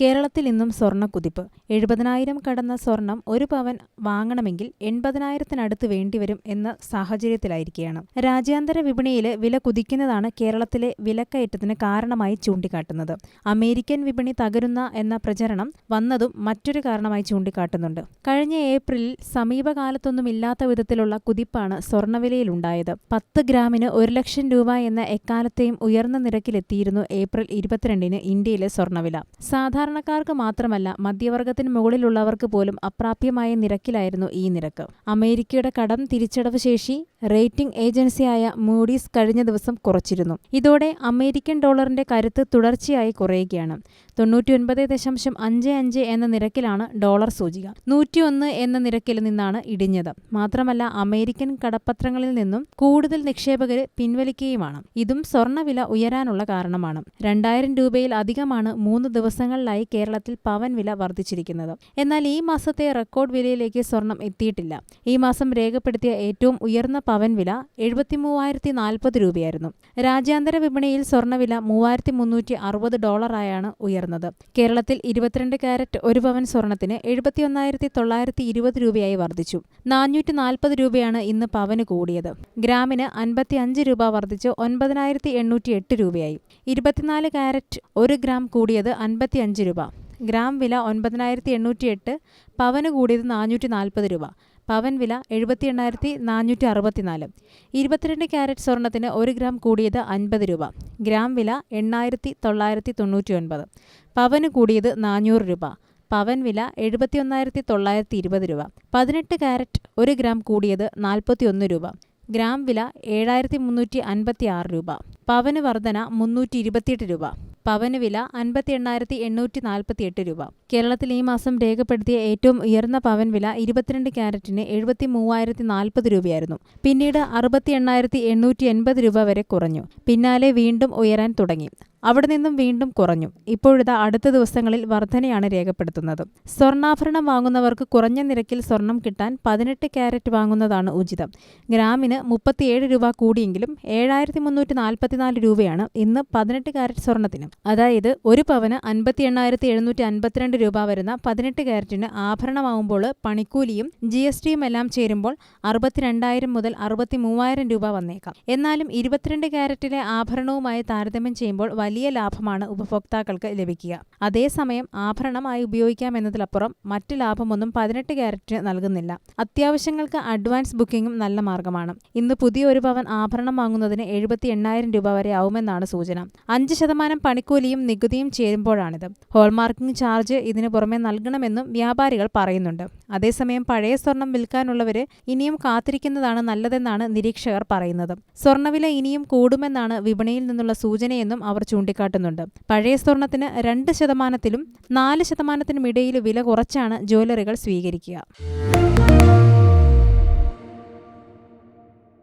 കേരളത്തിൽ ഇന്നും സ്വർണക്കുതിപ്പ് എഴുപതിനായിരം കടന്ന സ്വർണം ഒരു പവൻ വാങ്ങണമെങ്കിൽ എൺപതിനായിരത്തിനടുത്ത് വേണ്ടിവരും എന്ന സാഹചര്യത്തിലായിരിക്കുകയാണ്. രാജ്യാന്തര വിപണിയിലെ വില കുതിക്കുന്നതാണ് കേരളത്തിലെ വിലക്കയറ്റത്തിന് കാരണമായി ചൂണ്ടിക്കാട്ടുന്നത്. അമേരിക്കൻ വിപണി തകരുന്ന എന്ന പ്രചരണം വന്നതും മറ്റൊരു കാരണമായി ചൂണ്ടിക്കാട്ടുന്നുണ്ട്. കഴിഞ്ഞ ഏപ്രിലിൽ സമീപകാലത്തൊന്നുമില്ലാത്ത വിധത്തിലുള്ള കുതിപ്പാണ് സ്വർണവിലയിലുണ്ടായത് പത്ത് ഗ്രാമിന് ഒരു ലക്ഷം രൂപ എന്ന എക്കാലത്തെയും ഉയർന്ന നിരക്കിലെത്തിയിരുന്നു ഏപ്രിൽ ഇരുപത്തിരണ്ടിന് ഇന്ത്യയിലെ സ്വർണവില സാധാരണക്കാർക്ക് മാത്രമല്ല മധ്യവർഗത്തിന് മുകളിലുള്ളവർക്ക് പോലും അപ്രാപ്യമായ നിരക്കിലായിരുന്നു ഈ നിരക്ക്. അമേരിക്കയുടെ കടം തിരിച്ചടവ് ശേഷി റേറ്റിംഗ് ഏജൻസിയായ മൂഡീസ് കഴിഞ്ഞ ദിവസം കുറച്ചിരുന്നു. ഇതോടെ അമേരിക്കൻ ഡോളറിന്റെ കരുത്ത് തുടർച്ചയായി കുറയുകയാണ്. തൊണ്ണൂറ്റിയൊൻപത് ദശാംശം അഞ്ച് അഞ്ച് എന്ന നിരക്കിലാണ് ഡോളർ സൂചിക. നൂറ്റിയൊന്ന് എന്ന നിരക്കിൽ നിന്നാണ് ഇടിഞ്ഞത്. മാത്രമല്ല അമേരിക്കൻ കടപ്പത്രങ്ങളിൽ നിന്നും കൂടുതൽ നിക്ഷേപകർ പിൻവലിക്കുകയുമാണ്. ഇതും സ്വർണവില ഉയരാനുള്ള കാരണമാണ്. രണ്ടായിരം രൂപയിൽ അധികമാണ് മൂന്ന് ദിവസങ്ങളിലായി കേരളത്തിൽ പവൻ വില വർദ്ധിച്ചിരിക്കുന്നത്. എന്നാൽ ഈ മാസത്തെ റെക്കോർഡ് വിലയിലേക്ക് സ്വർണം എത്തിയിട്ടില്ല. ഈ മാസം രേഖപ്പെടുത്തിയ ഏറ്റവും ഉയർന്ന പവൻ വില എഴുപത്തി മൂവായിരത്തി നാൽപ്പത് രൂപയായിരുന്നു. രാജ്യാന്തര വിപണിയിൽ സ്വർണവില മൂവായിരത്തി മുന്നൂറ്റി അറുപത് ഡോളറായാണ് ഉയർന്നത്. കേരളത്തിൽ ഇരുപത്തിരണ്ട് കാരറ്റ് ഒരു പവൻ സ്വർണത്തിന് എഴുപത്തിയൊന്നായിരത്തി തൊള്ളായിരത്തി ഇരുപത് രൂപയായി വർദ്ധിച്ചു. നാനൂറ്റി നാൽപ്പത് രൂപയാണ് ഇന്ന് പവന് കൂടിയത്. ഗ്രാമിന് അൻപത്തി അഞ്ച് രൂപ വർദ്ധിച്ച് ഒൻപതിനായിരത്തി എണ്ണൂറ്റി എട്ട് രൂപയായി. ഇരുപത്തിനാല് കാരറ്റ് ഒരു ഗ്രാം കൂടിയത് അൻപത്തിയഞ്ച് രൂപ. ഗ്രാം വില ഒൻപതിനായിരത്തി എണ്ണൂറ്റി എട്ട് പവന് കൂടിയത് നാനൂറ്റി നാൽപ്പത് രൂപ. പവൻ വില എഴുപത്തി എണ്ണായിരത്തി നാനൂറ്റി അറുപത്തിനാല് ഇരുപത്തിരണ്ട് ക്യാരറ്റ് സ്വർണത്തിന് ഒരു ഗ്രാം കൂടിയത് അൻപത് രൂപ. ഗ്രാം വില എണ്ണായിരത്തി തൊള്ളായിരത്തി തൊണ്ണൂറ്റി ഒൻപത് പവന് കൂടിയത് നാനൂറ് രൂപ. പവൻ വില എഴുപത്തി ഒന്നായിരത്തി തൊള്ളായിരത്തി ഇരുപത് രൂപ. പതിനെട്ട് ക്യാരറ്റ് ഒരു ഗ്രാം കൂടിയത് നാൽപ്പത്തി ഒന്ന് രൂപ. ഗ്രാം വില ഏഴായിരത്തി മുന്നൂറ്റി അൻപത്തി ആറ് രൂപ. പവന് വർധന മുന്നൂറ്റി ഇരുപത്തിയെട്ട് രൂപ. പവന് വില അൻപത്തി എണ്ണായിരത്തി എണ്ണൂറ്റി നാൽപ്പത്തി എട്ട് രൂപ. കേരളത്തിൽ ഈ മാസം രേഖപ്പെടുത്തിയ ഏറ്റവും ഉയർന്ന പവൻ വില ഇരുപത്തിരണ്ട് ക്യാരറ്റിന് എഴുപത്തി മൂവായിരത്തി നാൽപ്പത് രൂപയായിരുന്നു. പിന്നീട് അറുപത്തി എണ്ണായിരത്തി എണ്ണൂറ്റി എൺപത് രൂപ വരെ കുറഞ്ഞു. പിന്നാലെ വീണ്ടും ഉയരാൻ തുടങ്ങി. അവിടെ നിന്നും വീണ്ടും കുറഞ്ഞു. ഇപ്പോഴിതാ അടുത്ത ദിവസങ്ങളിൽ വർധനയാണ് രേഖപ്പെടുത്തുന്നത്. സ്വർണാഭരണം വാങ്ങുന്നവർക്ക് കുറഞ്ഞ നിരക്കിൽ സ്വർണം കിട്ടാൻ പതിനെട്ട് ക്യാരറ്റ് വാങ്ങുന്നതാണ് ഉചിതം. ഗ്രാമിന് മുപ്പത്തിയേഴ് രൂപ കൂടിയെങ്കിലും ഏഴായിരത്തി മുന്നൂറ്റി നാൽപ്പത്തിനാല് രൂപയാണ് ഇന്ന് പതിനെട്ട് ക്യാരറ്റ് സ്വർണത്തിന്. അതായത് ഒരു പവന് അൻപത്തി എണ്ണായിരത്തി എഴുന്നൂറ്റി അൻപത്തിരണ്ട് രൂപ വരുന്ന പതിനെട്ട് ക്യാരറ്റിന് ആഭരണമാവുമ്പോൾ പണിക്കൂലിയും ജി എസ് ടിയും എല്ലാം ചേരുമ്പോൾ അറുപത്തിരണ്ടായിരം മുതൽ അറുപത്തി മൂവായിരം രൂപ വന്നേക്കാം. എന്നാലും ഇരുപത്തിരണ്ട് ക്യാരറ്റിലെ ആഭരണവുമായി താരതമ്യം ചെയ്യുമ്പോൾ വലിയ ലാഭമാണ് ഉപഭോക്താക്കൾക്ക് ലഭിക്കുക. അതേസമയം ആഭരണമായി ഉപയോഗിക്കാം ഉപയോഗിക്കാമെന്നതിലപ്പുറം മറ്റ് ലാഭമൊന്നും പതിനെട്ട് ക്യാരറ്റ് നൽകുന്നില്ല. അത്യാവശ്യങ്ങൾക്ക് അഡ്വാൻസ് ബുക്കിംഗും നല്ല മാർഗമാണ്. ഇന്ന് പുതിയ ഒരു പവൻ ആഭരണം വാങ്ങുന്നതിന് എഴുപത്തി എണ്ണായിരം രൂപ വരെ ആവുമെന്നാണ് സൂചന. അഞ്ച് ശതമാനം പണിക്കൂലിയും നികുതിയും ചേരുമ്പോഴാണിത്. ഹോൾമാർക്കിംഗ് ചാർജ് ഇതിനു പുറമെ നൽകണമെന്നും വ്യാപാരികൾ പറയുന്നുണ്ട്. അതേസമയം പഴയ സ്വർണം വിൽക്കാനുള്ളവര് ഇനിയും കാത്തിരിക്കുന്നതാണ് നല്ലതെന്നാണ് നിരീക്ഷകർ പറയുന്നത്. സ്വർണവില ഇനിയും കൂടുമെന്നാണ് വിപണിയിൽ നിന്നുള്ള സൂചനയെന്നും അവർ ചൂണ്ടിക്കാട്ടുന്നുണ്ട്. പഴയ സ്വർണത്തിന് രണ്ട് ശതമാനത്തിലും നാല് ശതമാനത്തിനും ഇടയിൽ വില കുറച്ചാണ് ജ്വല്ലറികൾ സ്വീകരിക്കുക.